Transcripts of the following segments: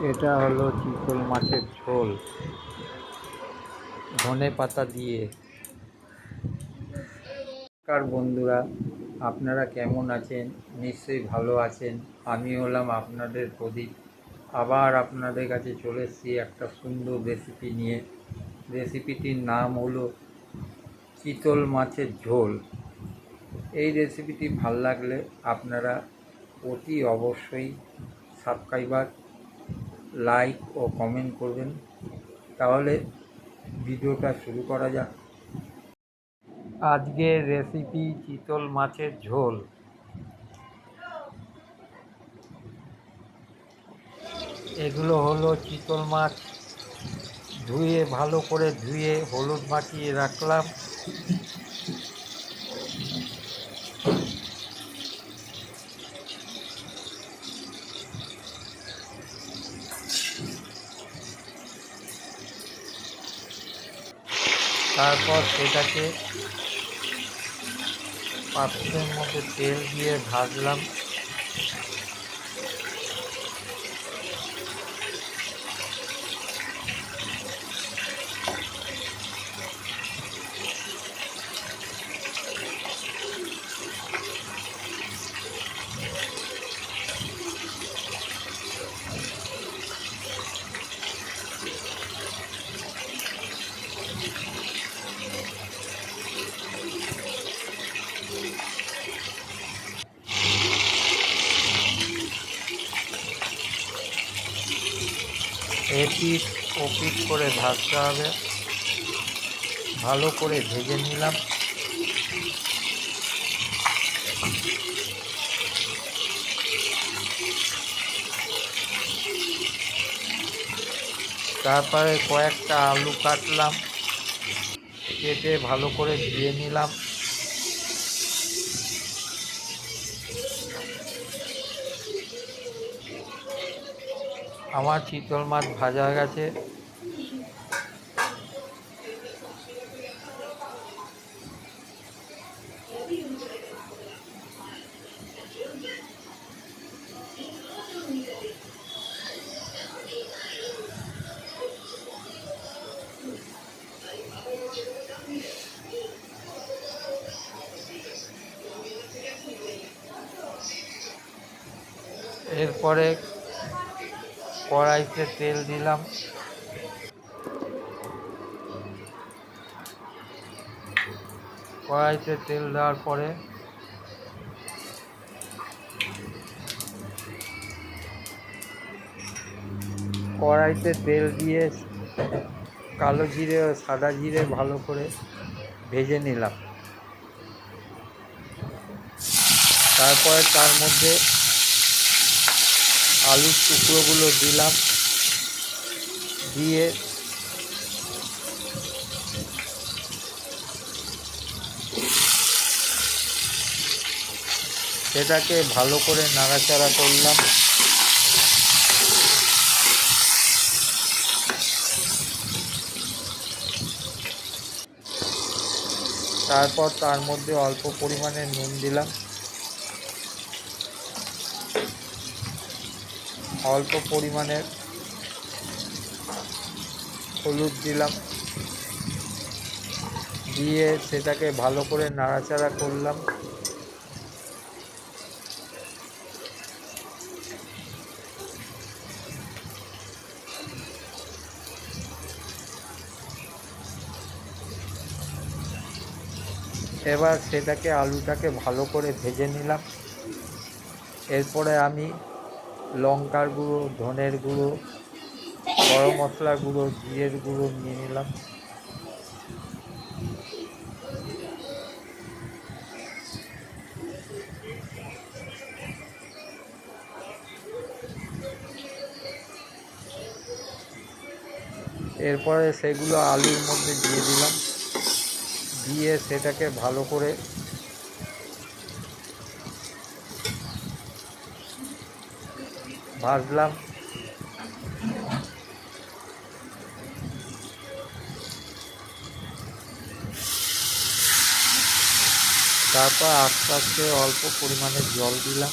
এটা হলো চিতল মাছের ঝোল। ধনে পাতা দিয়ে। নমস্কার বন্ধুরা, আপনারা কেমন আছেন? নিশ্চয়ই ভালো আছেন। আমি হলাম আপনাদের প্রদীপ। আবার আপনাদের কাছে চলে এসেছি একটা সুন্দর রেসিপি নিয়ে। রেসিপিটির নাম হলো চিতল মাছের ঝোল। এই রেসিপিটি ভালো লাগলে আপনারা অতি অবশ্যই সাবস্ক্রাইবার লাইক ও কমেন্ট করবেন। তাহলে ভিডিওটা শুরু করা যাক। আজকের রেসিপি চিতল মাছের ঝোল। এগুলো হলো চিতল মাছ। ধুয়ে, ভালো করে ধুয়ে হলুদ মাখিয়ে রাখলাম। তারপর সেটাকে পাত্রের মধ্যে তেল দিয়ে ভাজলাম। এপিট ওপিট করে ভাজতে হবে। ভালো করে ভেজে নিলাম। তারপরে কয়েকটা আলু কাটলাম। কেটে ভালো করে ধুয়ে নিলাম। আমার চিতল মাছ ভাজা হয়ে গেছে। এরপরে কড়াইতে তেল দিলাম। কড়াইতে তেল দেওয়ার পরে কড়াইতে তেল দিয়ে কালো জিরে ও সাদা জিরে ভালো করে ভেজে নিলাম। তারপরে তার মধ্যে আলুর টুকরোগুলো দিলাম। দিয়ে সেটাকে ভালো করে নাড়াচাড়া করলাম। তারপর তার মধ্যে অল্প পরিমাণে নুন দিলাম। অল্প পরিমাণে হলুদ দিলাম। দিয়ে সেটাকে ভালো করে নাড়াচাড়া করলাম। এবার সেটাকে আলুটাকে ভালো করে ভেজে নিলাম। এরপরে আমি লঙ্কার গুঁড়ো, ধনের গুঁড়ো, গরম মশলা গুঁড়ো জিরের গুঁড়ো নিয়ে নিলাম। এরপরে সেগুলো আলুর মধ্যে দিয়ে দিলাম। দিয়ে সেটাকে ভালো করে ভাজলাম। তারপর আস্তে আস্তে অল্প পরিমাণে জল দিলাম।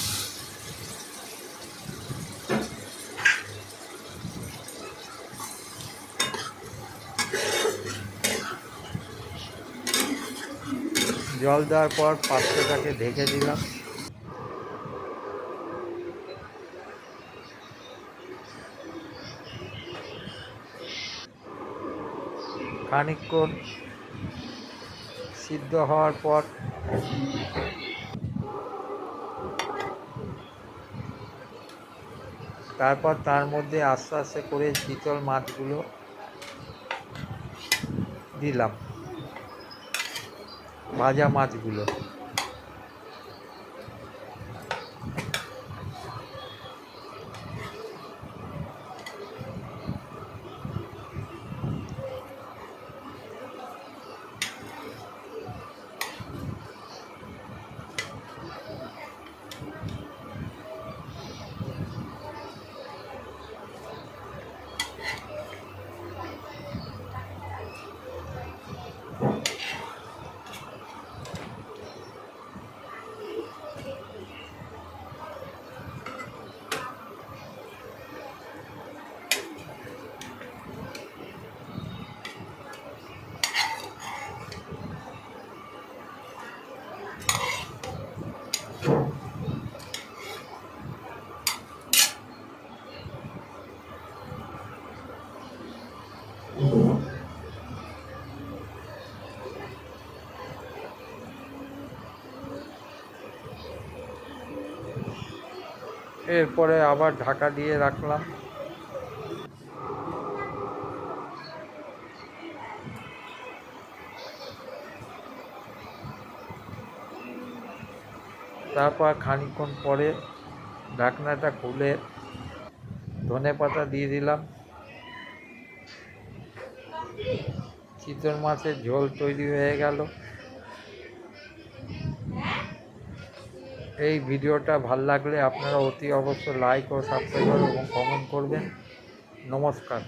জল দেওয়ার পর পাত্রটাকে ঢেকে দিলাম। খানিকক্ষণ সিদ্ধ হওয়ার পর তারপর তার মধ্যে আস্তে আস্তে করে শীতল মাছগুলো দিলাম, ভাজা মাছগুলো। এরপরে আবার ঢাকা দিয়ে রাখলাম। তারপর খানিকক্ষণ পরে ঢাকনাটা খুলে ধনে পাতা দিয়ে দিলাম। চিতল মাছের ঝোল তৈরি হয়ে গেল। এই ভিডিওটা ভালো লাগলে আপনারা অতি অবশ্যই লাইক ও সাবস্ক্রাইব এবং কমেন্ট করবেন। নমস্কার।